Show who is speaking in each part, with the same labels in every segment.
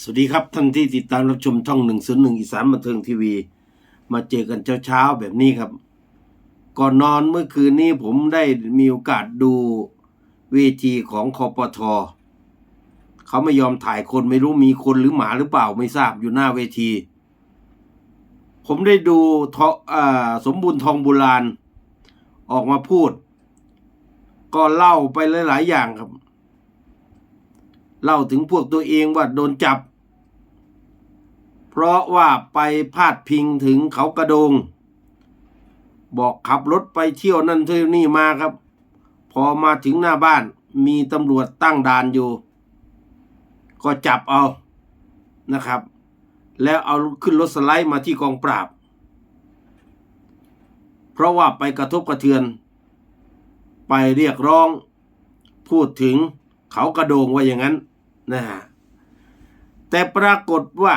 Speaker 1: สวัสดีครับท่านที่ติดตามรับชมช่องหนึ่งศูนย์หนึ่งอีสานบันเทิงทีวี มาเจอกันเช้าๆแบบนี้ครับ ก่อนนอนเมื่อคืนนี้ผมได้มีโอกาสดูเวทีของคอปทเขาไม่ยอมถ่ายคนไม่รู้มีคนหรือหมาหรือเปล่าไม่ทราบอยู่หน้าเวที ผมได้ดูทอสมบูรณ์ทองโบุราณออกมาพูด ก็เล่าไปหลาย ๆ อย่างครับ เล่าถึงพวกตัวเองว่าโดนจับ เพราะว่าไปพาดพิงถึงเขากระโดง บอกขับรถไปเที่ยวนั่นเที่ยวนี่มาครับ พอมาถึงหน้าบ้านมีตำรวจตั้งด่านอยู่ ก็จับเอานะครับ แล้วเอาขึ้นรถสไลด์มาที่กองปราบ เพราะว่าไปกระทบกระเทือน ไปเรียกร้องพูดถึง เขากระโดงว่าอย่างนั้นนะฮะแต่ปรากฏว่า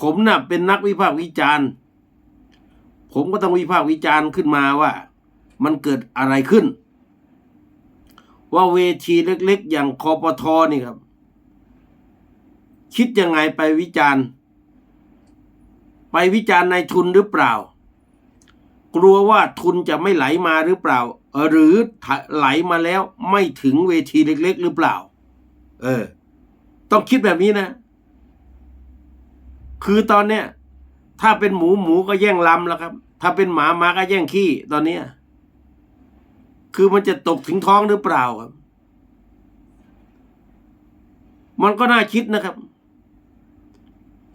Speaker 1: ผมน่ะเป็นนักวิพากษ์วิจารณ์ ผมก็ต้องวิพากษ์วิจารณ์ขึ้นมาว่า มันเกิดอะไรขึ้น ว่าเวทีเล็กๆ อย่างคอปทอนี่ครับ คิดยังไงไปวิจารณ์ ไปวิจารณ์ในทุนหรือเปล่า กลัวว่าทุนจะไม่ไหลมาหรือเปล่า หรือไหลมาแล้วไม่ถึงเวทีเล็ก ๆ หรือเปล่า เออ ต้องคิดแบบนี้นะ คือตอนเนี้ยถ้าเป็นหมูหมูก็แย่งลำแล้วครับ ถ้าเป็นหมาหมาก็แย่งขี้ตอนเนี้ยคือมันจะตกถึงท้องหรือเปล่าครับ มันก็น่าคิดนะครับ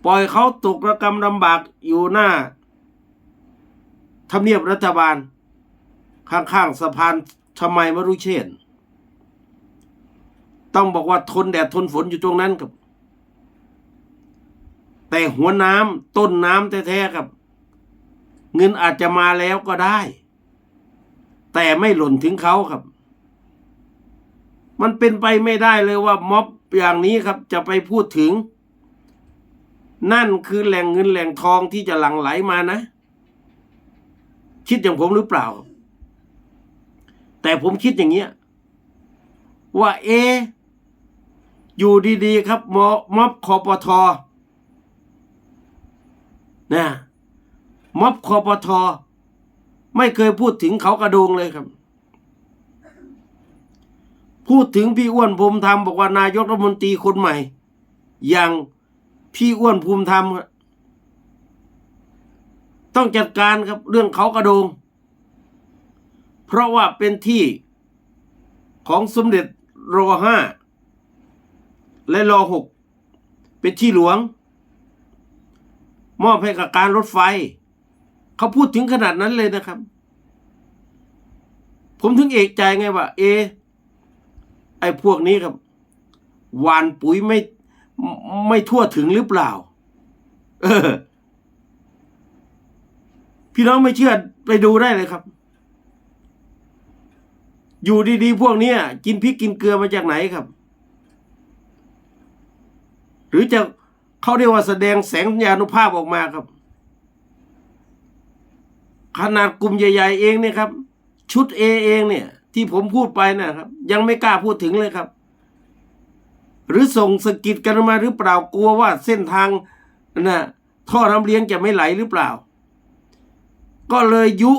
Speaker 1: ปล่อยเขาตกระกำลำบากอยู่หน้า ทำเนียบรัฐบาล ข้างๆสะพานทำไมมรุเชษฐ์ต้องบอกว่าทนแดดทนฝนอยู่ตรงนั้นครับ แต่หัวน้ำต้นน้ำแท้ๆครับ เงินอาจจะมาแล้วก็ได้ แต่ไม่หล่นถึงเขาครับ มันเป็นไปไม่ได้เลยว่าม็อบอย่างนี้ครับ จะไปพูดถึง นั่นคือแหล่งเงินแหล่งทองที่จะหลั่งไหลมานะ คิดอย่างผมหรือเปล่า แต่ผมคิดอย่างเงี้ย ว่าเอ อยู่ดีๆครับมม็อบคอปทอนะม็อบคอปทอไม่เคยพูดถึงเขากระโดงเลยครับ พูดถึงพี่อ้วนภูมิธรรมบอกว่านายกรัฐมนตรีคนใหม่ อย่างพี่อ้วนภูมิธรรม ต้องจัดการครับเรื่องเขากระโดง เพราะว่าเป็นที่ของสมเด็จรอห้าและรอหกเป็นที่หลวง มอบให้กับการรถไฟ เขาพูดถึงขนาดนั้นเลยนะครับ ผมถึงเอกใจไงว่า เอ ไอพวกนี้ครับหวานปุ๋ยไม่ไม่ทั่วถึงหรือเปล่า เออ พี่น้องไม่เชื่อไปดูได้เลยครับ อยู่ดีๆ พวกนี้กินพริกกินเกลือมาจากไหนครับ หรือจะเขาเรียกว่าแสดงแสงยานุภาพออกมาครับ ขนาดกลุ่มใหญ่ ๆ เองเนี่ยครับ ชุดเอเองเนี่ย ที่ผมพูดไปนะครับ ยังไม่กล้าพูดถึงเลยครับ หรือส่งสกิดกันมาหรือเปล่ากลัวว่าเส้นทางนะท่อน้ำเลี้ยงจะไม่ไหลหรือเปล่า ก็เลยยุ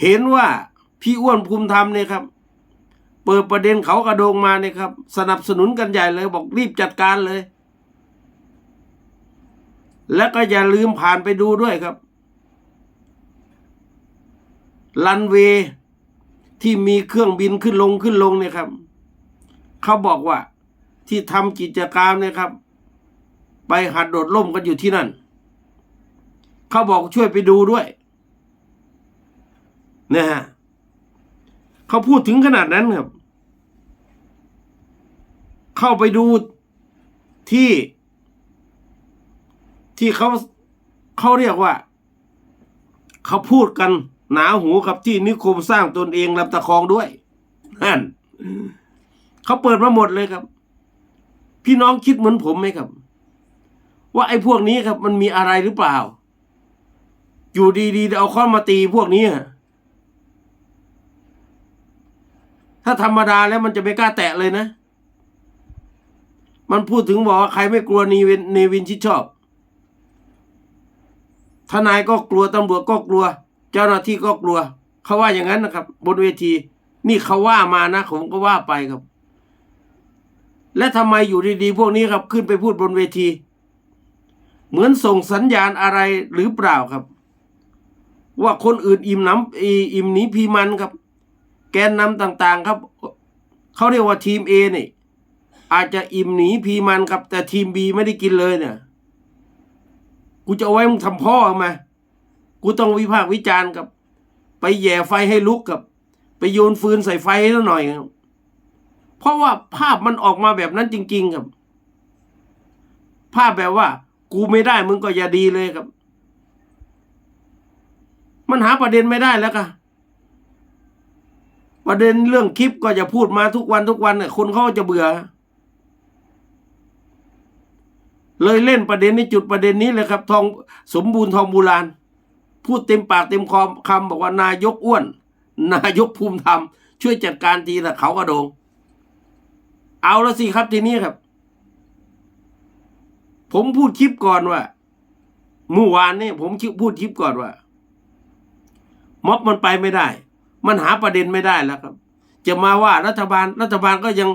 Speaker 1: เห็นว่าพี่อ้วนภูมิธรรมเนี่ยครับ เปิดประเด็นเขากระโดงมาเนี่ยครับ สนับสนุนกันใหญ่เลยบอกรีบจัดการเลย แล้วก็อย่าลืมผ่านไปดูด้วยครับลันเวที่มีเครื่องบินขึ้นลงขึ้นลงเนี่ยครับ เขาบอกว่าที่ทำกิจกรรมเนี่ยครับ ไปหัดโดดร่มกันอยู่ที่นั่น เขาบอกช่วยไปดูด้วยนะฮะเขาพูดถึงขนาดนั้นครับ เข้าไปดูที่ ที่เขาเขาเรียกว่า เขาพูดกันหนาหูกับที่นิคมสร้างตนเองลำตะคองด้วยนั่นเขาเปิดมาหมดเลยครับ พี่น้องคิดเหมือนผมไหมครับ ว่าไอ้พวกนี้ครับ มันมีอะไรหรือเปล่า อยู่ดีๆเอาค้อนมาตีพวกนี้อะถ้าธรรมดาแล้วมันจะไม่กล้าแตะเลยนะ มันพูดถึงบอกว่าใครไม่กลัวเวนเนวินชิดชอบ ทนายก็กลัวตำรวจก็กลัว เจ้าหน้าที่ก็กลัว เขาว่าอย่างนั้นนะครับ บนเวที นี่เขาว่ามานะผมก็ว่าไปครับ และทำไมอยู่ดีๆ พวกนี้ครับ ขึ้นไปพูดบนเวที เหมือนส่งสัญญาณอะไรหรือเปล่าครับ ว่าคนอื่นอิ่มน้ำอ,อิ่มหนีพีมันครับ แกนนำต่างๆครับเขาเรียกว่าทีม A นี่อาจจะอิ่มหนีพีมันครับ แต่ทีม B ไม่ได้กินเลยเนี่ย กูจะเอาไว้มึงทำพ่อมากูต้องวิพากษ์วิจารณ์กับ ไปแย่ไฟให้ลุกกับ ไปโยนฟืนใส่ไฟให้หน่อยครับ เพราะว่าภาพมันออกมาแบบนั้นจริง ๆ ครับ ภาพแบบว่า กูไม่ได้มึงก็อย่าดีเลยครับ มันหาประเด็นไม่ได้แล้วค่ะประเด็นเรื่องคลิปก็จะพูดมาทุกวันทุกวันเนี่ยคนเขาจะเบื่อ เลยเล่นประเด็นนี้จุดประเด็นนี้เลยครับ ทองสมบูรณ์ทองโบูรานพูดเต็มปากเต็มคอคำบอกว่านายกอ้วน นายกภูมิธรรม ช่วยจัดการทีละเขากระโดง เอาล้วสิครับทีนี้ครับ ผมพูดคลิปก่อนว่าเมื่อวานนี้ผมพูดคลิปก่อนว่า ม็อบมันไปไม่ได้ มันหาประเด็นไม่ได้แล้วครับ จะมาว่ารัฐบาลรัฐบาลก็ยัง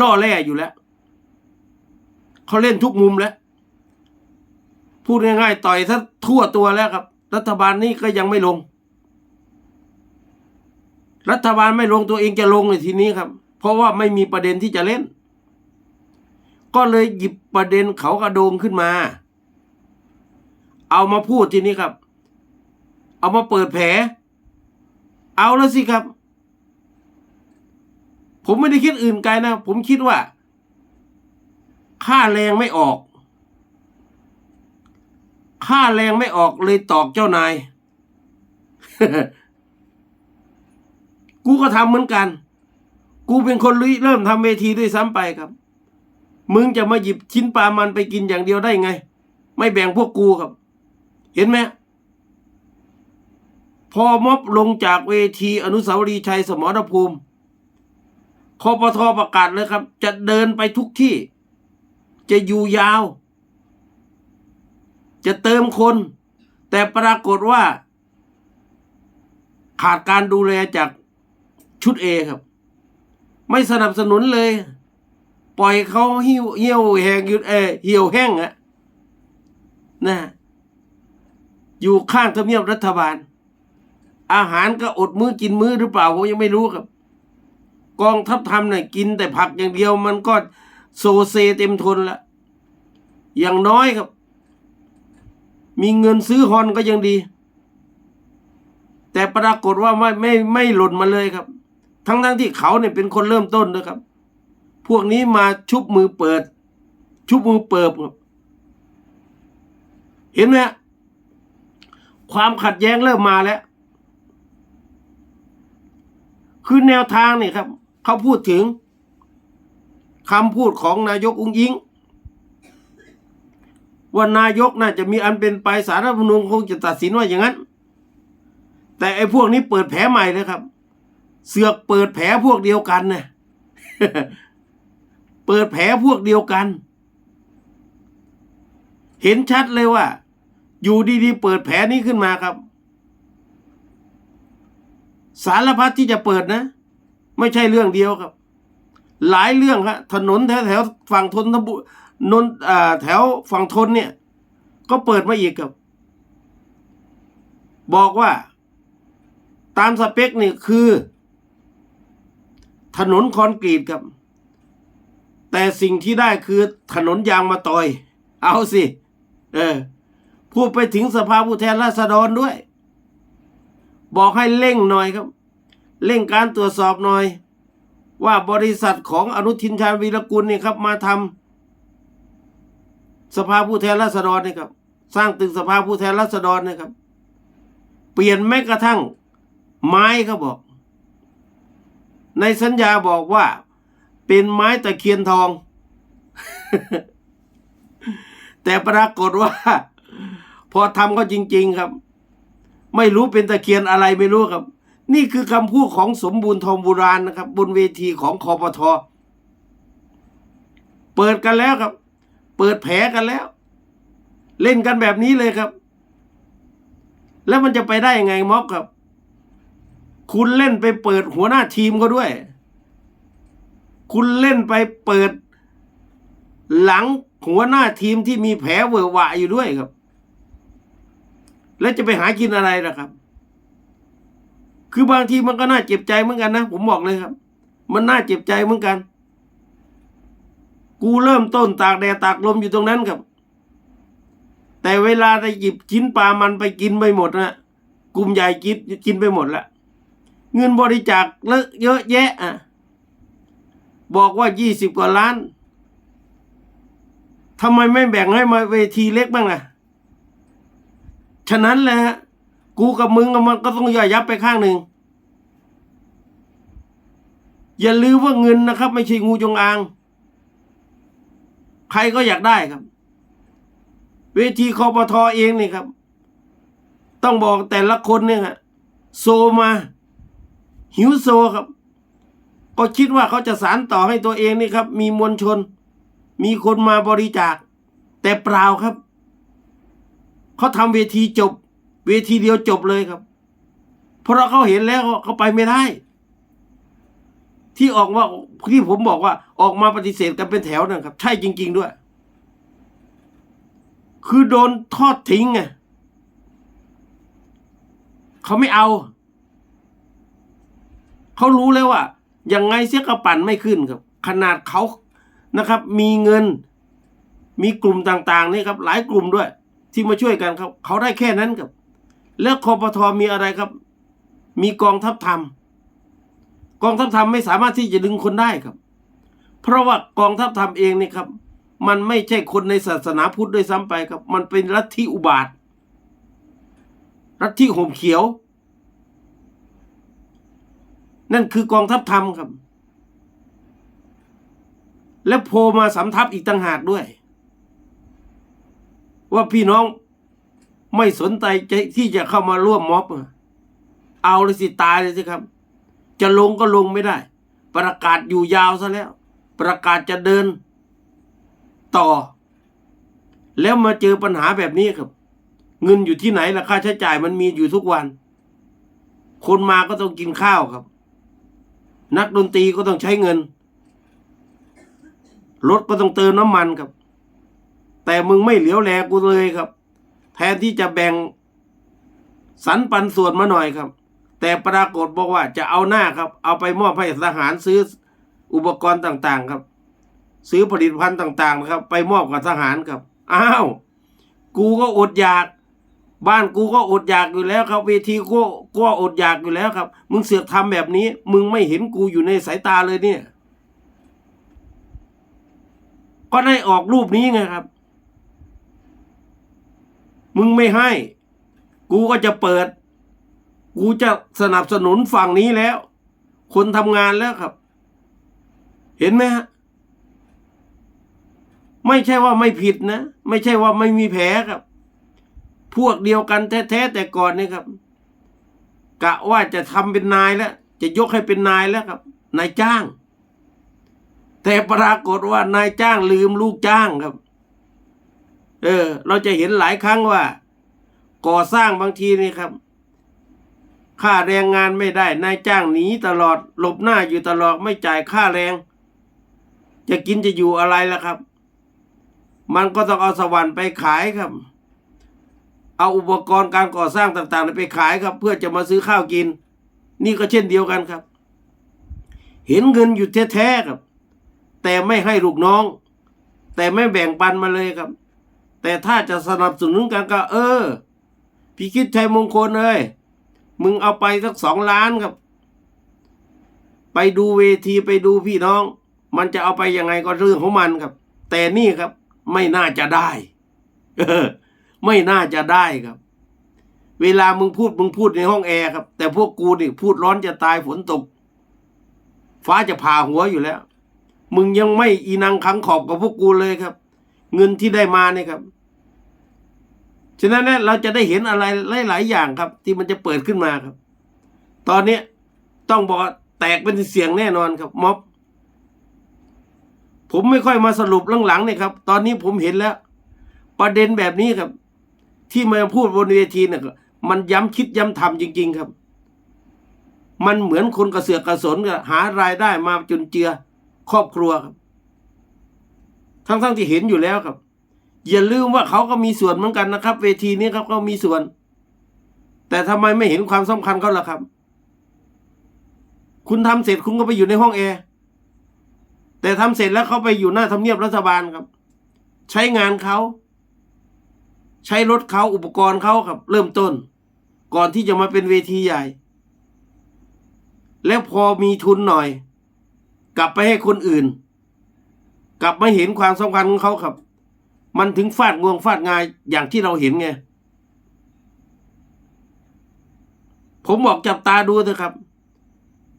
Speaker 1: ล่อแร่อยู่แล้วเขาเล่นทุกมุมแล้ว พูดง่ายๆต่อยถ้าทั่วตัวแล้วครับ รัฐบาลนี้ก็ยังไม่ลง รัฐบาลไม่ลงตัวเองจะลงในทีนี้ครับ เพราะว่าไม่มีประเด็นที่จะเล่น ก็เลยหยิบประเด็นเขากระโดงขึ้นมา เอามาพูดทีนี้ครับ เอามาเปิดแผล เอาแล้วสิครับ ผมไม่ได้คิดอื่นไกลนะ ผมคิดว่า ค่าแรงไม่ออก ค่าแรงไม่ออกเลยตอกเจ้านาย กูก็ทำเหมือนกัน กูเป็นคนเริ่มทำเวทีด้วยซ้ำไปครับ มึงจะมาหยิบชิ้นปลามันไปกินอย่างเดียวได้ไง ไม่แบ่งพวกกูครับ เห็นไหม พอม็อบลงจากเวทีอนุสาวรีย์ชัยสมรภูมิคอปทอประกาศเลยครับ จะเดินไปทุกที่ จะอยู่ยาว จะเติมคน แต่ปรากฏว่า ขาดการดูแลจากชุดเอครับ ไม่สนับสนุนเลย ปล่อยเขาหิวเหี่ยวแหงหยุดเออเหี่ยวแห้งอะนะอยู่ข้างทำเนียบรัฐบาล อาหารก็อดมื้อกินมื้อหรือเปล่าผมยังไม่รู้ครับ กองทัพทำเนี่ยกินแต่ผักอย่างเดียวมันก็โซเซเต็มทนละอย่างน้อยครับ มีเงินซื้อฮอนก็ยังดี แต่ปรากฏว่าไม่ไม่ไม่หล่นมาเลยครับ ทั้งทั้งที่เขาเนี่ยเป็นคนเริ่มต้นนะครับ พวกนี้มาชุบมือเปิด ชุบมือเปิบครับเห็นไหมความขัดแย้งเริ่มมาแล้ว คือแนวทางเนี่ยครับเขาพูดถึงคำพูดของนายกอุ้งยิงว่านายกน่าจะมีอันเป็นไปสารรัฐมนูญคงจะตัดสินว่าอย่างนั้น แต่ไอ้พวกนี้เปิดแผลใหม่เลยครับ เสือกเปิดแผลพวกเดียวกันเนี่ยเปิดแผลพวกเดียวกัน เห็นชัดเลยว่า อยู่ดีๆเปิดแผลนี้ขึ้นมาครับ สารพัดที่จะเปิดนะ ไม่ใช่เรื่องเดียวครับ หลายเรื่องครับถนนแถวแถวฝั่งทนทบุนนอ่าแถวฝั่งทนเนี่ย ก็เปิดมาอีกครับ บอกว่า ตามสเปคนี่คือ ถนนคอนกรีตครับ แต่สิ่งที่ได้คือถนนยางมาตอย เอาสิ เออพูดไปถึงสภาผู้แทนราษฎรด้วย บอกให้เร่งหน่อยครับ เร่งการตรวจสอบหน่อย ว่าบริษัทของอนุทินชาญวีรกุลนี่ครับ มาทำสภาผู้แทนราษฎรนี่ครับ สร้างตึกสภาผู้แทนราษฎรนี่ครับ เปลี่ยนแม้กระทั่ง ไม้เขาบอก ในสัญญาบอกว่า เป็นไม้ตะเคียนทอง แต่ปรากฏว่า พอทำก็จริง ๆครับ ไม่รู้เป็นตะเคียนอะไรไม่รู้ครับ นี่คือคำพูดของสมบูรณ์ทองโบูรานนะครับ บนเวทีของคอปทอเปิดกันแล้วครับ เปิดแผลกันแล้ว เล่นกันแบบนี้เลยครับ แล้วมันจะไปได้ยังไงม็อบครับ คุณเล่นไปเปิดหัวหน้าทีมเขาด้วย คุณเล่นไปเปิด หลังหัวหน้าทีมที่มีแผลเวอะหวะอยู่ด้วยครับ แล้วจะไปหากินอะไรล่ะครับ คือบางทีมันก็น่าเจ็บใจเหมือนกันนะ ผมบอกเลยครับ มันน่าเจ็บใจเหมือนกัน กูเริ่มต้นตากแดดตากลมอยู่ตรงนั้นครับ แต่เวลาได้หยิบชิ้นปลามันไปกินไปหมดนะกลุ่มใหญ่กินกินไปหมดละเงินบริจาคเลอะเยอะแยะอะบอกว่ายี่สิบกว่าล้านทำไมไม่แบ่งให้มาเวทีเล็กบ้างล่ะ ฉะนั้นแหละ กูกับมึงมันก็ต้องย่อยยับไปข้างหนึ่ง อย่าลืมว่าเงินนะครับ ไม่ใช่งูจงอาง ใครก็อยากได้ครับ เวทีคอปทอเองนี่ครับ ต้องบอกแต่ละคนเนี่ยฮะโซมา หิวโซครับ ก็คิดว่าเขาจะสารต่อให้ตัวเองนี่ครับ มีมวลชน มีคนมาบริจาค แต่เปล่าครับ เขาทำเวทีจบ เวทีเดียวจบเลยครับ เพราะเขาเห็นแล้วเขาไปไม่ได้ ที่ออกว่าที่ผมบอกว่า ออกมาปฏิเสธกันเป็นแถวนะครับ ใช่จริง ๆด้วย คือโดนทอดทิ้งไงเขาไม่เอา เขารู้แล้วว่ายังไงเสียกระปั่นไม่ขึ้นครับ ขนาดเขานะครับ มีเงิน มีกลุ่มต่าง ๆ นี่ครับ หลายกลุ่มด้วย ที่มาช่วยกันครับเขาได้แค่นั้นครับ แล้วคอปทอมีอะไรครับ มีกองทัพธรรม กองทัพธรรมไม่สามารถที่จะดึงคนได้ครับ เพราะว่ากองทัพธรรมเองเนี่ครับ มันไม่ใช่คนในศาสนาพุทธด้วยซ้ำไปครับ มันเป็นลัทธิอุบาทลัทธิห่มเขียว นั่นคือกองทัพธรรมครับ และโพมาสำทับอีกต่างหากด้วย ว่าพี่น้องไม่สนใจที่จะเข้ามาร่วมม็อบ เอาเลยสิตายเลยสิครับ จะลงก็ลงไม่ได้ ประกาศอยู่ยาวซะแล้ว ประกาศจะเดินต่อ แล้วมาเจอปัญหาแบบนี้ครับ เงินอยู่ที่ไหนล่ะค่าใช้จ่ายมันมีอยู่ทุกวัน คนมาก็ต้องกินข้าวครับ นักดนตรีก็ต้องใช้เงินรถก็ต้องเติมน้ำมันครับ แต่มึงไม่เหลียวแลกูเลยครับ แทนที่จะแบ่งสรรปันส่วนมาหน่อยครับ แต่ปรากฏบอกว่าจะเอาหน้าครับ เอาไปมอบให้ทหารซื้ออุปกรณ์ต่างๆครับ ซื้อผลิตภัณฑ์ต่างๆนะครับ ไปมอบกับทหารครับอ้าวกูก็อดอยาก บ้านกูก็อดอยากอยู่แล้วครับเวทีกูก็อดอยากอยู่แล้วครับ มึงเสือกทำแบบนี้ มึงไม่เห็นกูอยู่ในสายตาเลยเนี่ย ก็ได้ออกรูปนี้ไงครับ มึงไม่ให้ กูก็จะเปิด กูจะสนับสนุนฝั่งนี้แล้ว คนทำงานแล้วครับ เห็นไหมฮะ ไม่ใช่ว่าไม่ผิดนะ ไม่ใช่ว่าไม่มีแผลครับ พวกเดียวกันแท้ๆแต่ก่อนนี่ครับ กะว่าจะทำเป็นนายแล้ว จะยกให้เป็นนายแล้วครับ นายจ้าง แต่ปรากฏว่านายจ้างลืมลูกจ้างครับ เออ เราจะเห็นหลายครั้งว่า ก่อสร้างบางทีนี่ครับ ค่าแรงงานไม่ได้ นายจ้างหนีตลอดหลบหน้าอยู่ตลอดไม่จ่ายค่าแรง จะกินจะอยู่อะไรล่ะครับ มันก็ต้องเอาสวรรค์ไปขายครับ เอาอุปกรณ์การก่อสร้างต่างๆไปขายครับ เพื่อจะมาซื้อข้าวกิน นี่ก็เช่นเดียวกันครับ เห็นเงินอยู่แท้ๆครับ แต่ไม่ให้ลูกน้อง แต่ไม่แบ่งปันมาเลยครับ แต่ถ้าจะสนับสนุนกันก็เออ พี่คิดชัยมงคลเอ้ยมึงเอาไปสักสองล้านครับ ไปดูเวทีไปดูพี่น้อง มันจะเอาไปยังไงก็เรื่องของมันครับ แต่นี่ครับ ไม่น่าจะได้ ไม่น่าจะได้ครับ เวลามึงพูดมึงพูดในห้องแอร์ครับ แต่พวกกูนี่พูดร้อนจะตายฝนตก ฟ้าจะผ่าหัวอยู่แล้ว มึงยังไม่อีนังคังขอบกับพวกกูเลยครับ เงินที่ได้มาเนี่ยครับฉะนั้นเนี่ยเราจะได้เห็นอะไรหลายๆอย่างครับ ที่มันจะเปิดขึ้นมาครับ ตอนนี้ต้องบอกแตกเป็นเสียงแน่นอนครับม็อบ ผมไม่ค่อยมาสรุปหลังๆเนี่ยครับ ตอนนี้ผมเห็นแล้ว ประเด็นแบบนี้ครับ ที่มาพูดบนเวทีเนี่ยมันย้ำคิดย้ำทำจริง ๆครับ มันเหมือนคนกระเสือกกระสนกหารายได้มาจนเจือครอบครัวครับ ทั้งๆที่เห็นอยู่แล้วครับ อย่าลืมว่าเขาก็มีส่วนเหมือนกันนะครับ เวทีนี้ครับก็มีส่วน แต่ทำไมไม่เห็นความสำคัญเขาล่ะครับ คุณทำเสร็จคุณก็ไปอยู่ในห้องแอร์แต่ทำเสร็จแล้วเขาไปอยู่หน้าทำเนียบรัฐบาลครับ ใช้งานเขา ใช้รถเขาอุปกรณ์เขาครับ เริ่มต้น ก่อนที่จะมาเป็นเวทีใหญ่ แล้วพอมีทุนหน่อย กลับไปให้คนอื่น กลับมาเห็นความสำคัญของเขาครับ มันถึงฟาดงวงฟาดงายอย่างที่เราเห็นไง ผมบอกจับตาดูเถอะครับ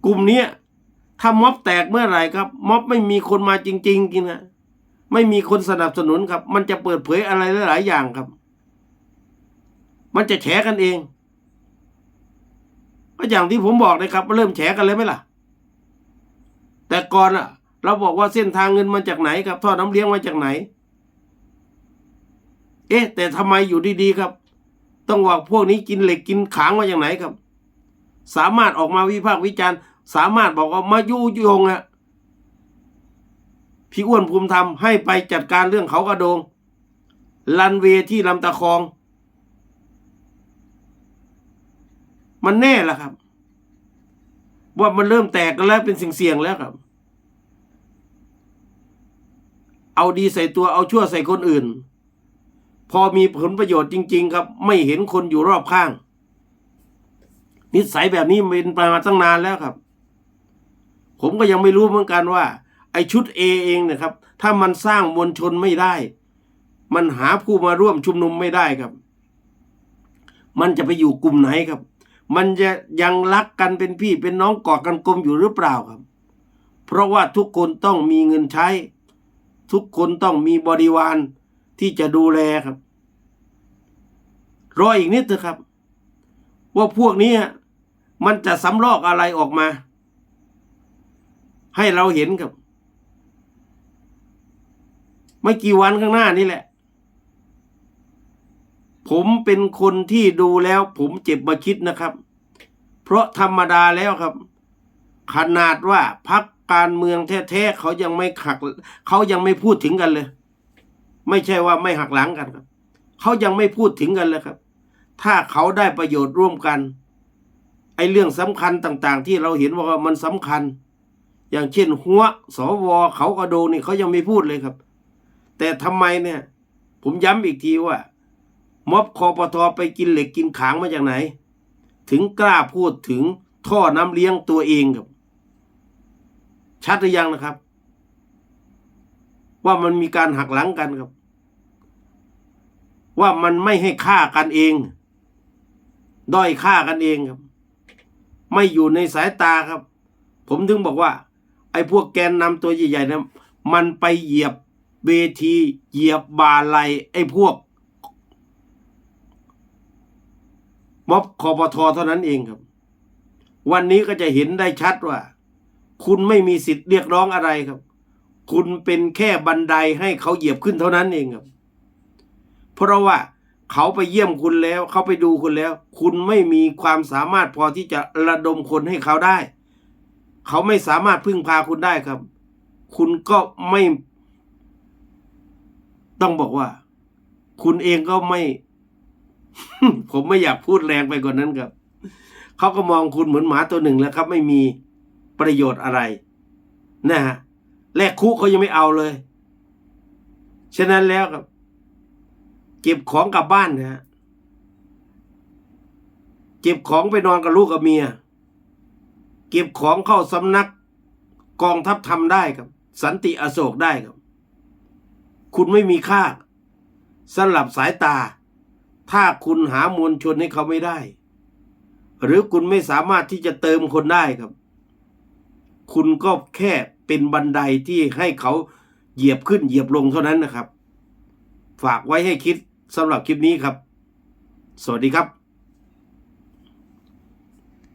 Speaker 1: กลุ่มนี้ถ้าม็อบแตกเมื่อไหร่ครับ ม็อบไม่มีคนมาจริง ๆ กินนะไม่มีคนสนับสนุนครับ มันจะเปิดเผยอะไรหลายๆอย่างครับ มันจะแฉกันเอง ก็อย่างที่ผมบอกนะครับเริ่มแฉกันเลยไหมล่ะ แต่ก่อนอะ เราบอกว่าเส้นทางเงินมาจากไหนครับท่อน้ำเลี้ยงมาจากไหน เอ๊ะ แต่ทำไมอยู่ดีๆครับ ต้องว่าพวกนี้กินเหล็กกินขางมาจากไหนครับ สามารถออกมาวิพากษ์วิจารณ์ สามารถบอกว่ามายุยงอะพี่อ้วนภูมิธรรมให้ไปจัดการเรื่องเขากระโดง ลันเวที่ลำตะคอง มันแน่ละครับ ว่ามันเริ่มแตกกันแล้วเป็นสิ่งเสี่ยงแล้วครับ เอาดีใส่ตัวเอาชั่วใส่คนอื่น พอมีผลประโยชน์จริง ๆ ครับ ไม่เห็นคนอยู่รอบข้าง นิสัยแบบนี้เป็นมาตั้งนานแล้วครับ ผมก็ยังไม่รู้เหมือนกันว่า ไอ้ชุด A เองนะครับ ถ้ามันสร้างมวลชนไม่ได้ มันหาผู้มาร่วมชุมนุมไม่ได้ครับ มันจะไปอยู่กลุ่มไหนครับ มันจะยังรักกันเป็นพี่เป็นน้องกอดกันกลมอยู่หรือเปล่าครับ เพราะว่าทุกคนต้องมีเงินใช้ ทุกคนต้องมีบริวารที่จะดูแลครับ รออีกนิดเถอะครับ ว่าพวกนี้มันจะสำลอกอะไรออกมา ให้เราเห็นครับ ไม่กี่วันข้างหน้านี่แหละ ผมเป็นคนที่ดูแล้ว ผมเจ็บมาคิดนะครับ เพราะธรรมดาแล้วครับ ขนาดว่าพัก การเมืองแท้ๆเขายังไม่ขักเขายังไม่พูดถึงกันเลย ไม่ใช่ว่าไม่หักหลังกันครับเขายังไม่พูดถึงกันเลยครับ ถ้าเขาได้ประโยชน์ร่วมกันไอ้เรื่องสำคัญต่าง ๆ ที่เราเห็นว่ามันสำคัญ อย่างเช่นหัวสวเขากระโดนี่เขายังไม่พูดเลยครับ แต่ทำไมเนี่ย ผมย้ำอีกทีว่า ม็อบคอปทอไปกินเหล็กกินขางมาจากไหน ถึงกล้าพูดถึงท่อน้ำเลี้ยงตัวเองครับ ชัดหรือยังนะครับ ว่ามันมีการหักหลังกันครับ ว่ามันไม่ให้ฆ่ากันเอง ด้อยฆ่ากันเองครับ ไม่อยู่ในสายตาครับ ผมถึงบอกว่า ไอ้พวกแกนนำตัวใหญ่ๆนะมันไปเหยียบเวทีเหยียบบาไลไอ้พวก ม็อบคอปทเท่านั้นเองครับ วันนี้ก็จะเห็นได้ชัดว่า คุณไม่มีสิทธิ์เรียกร้องอะไรครับ คุณเป็นแค่บันไดให้เขาเหยียบขึ้นเท่านั้นเองครับ เพราะว่าเขาไปเยี่ยมคุณแล้ว เขาไปดูคุณแล้ว คุณไม่มีความสามารถพอที่จะระดมคนให้เขาได้ เขาไม่สามารถพึ่งพาคุณได้ครับ คุณก็ไม่ ต้องบอกว่า คุณเองก็ไม่ ผมไม่อยากพูดแรงไปกว่านนั้นครับ เขาก็มองคุณเหมือนหมาตัวหนึ่งแล้วครับ ไม่มี ประโยชน์อะไรนะฮะแลกคุกเขายังไม่เอาเลย ฉะนั้นแล้วครับเก็บของกลับบ้านนะฮะเก็บของไปนอนกับลูกกับเมีย เก็บของเข้าสำนักกองทัพทำได้ครับ สันติอโศกได้ครับ คุณไม่มีค่าสำหรับสายตา ถ้าคุณหามวลชนให้เขาไม่ได้ หรือคุณไม่สามารถที่จะเติมคนได้ครับ คุณก็แค่เป็นบันไดที่ให้เขาเหยียบขึ้นเหยียบลงเท่านั้นนะครับ ฝากไว้ให้คิดสำหรับคลิปนี้ครับ สวัสดีครับ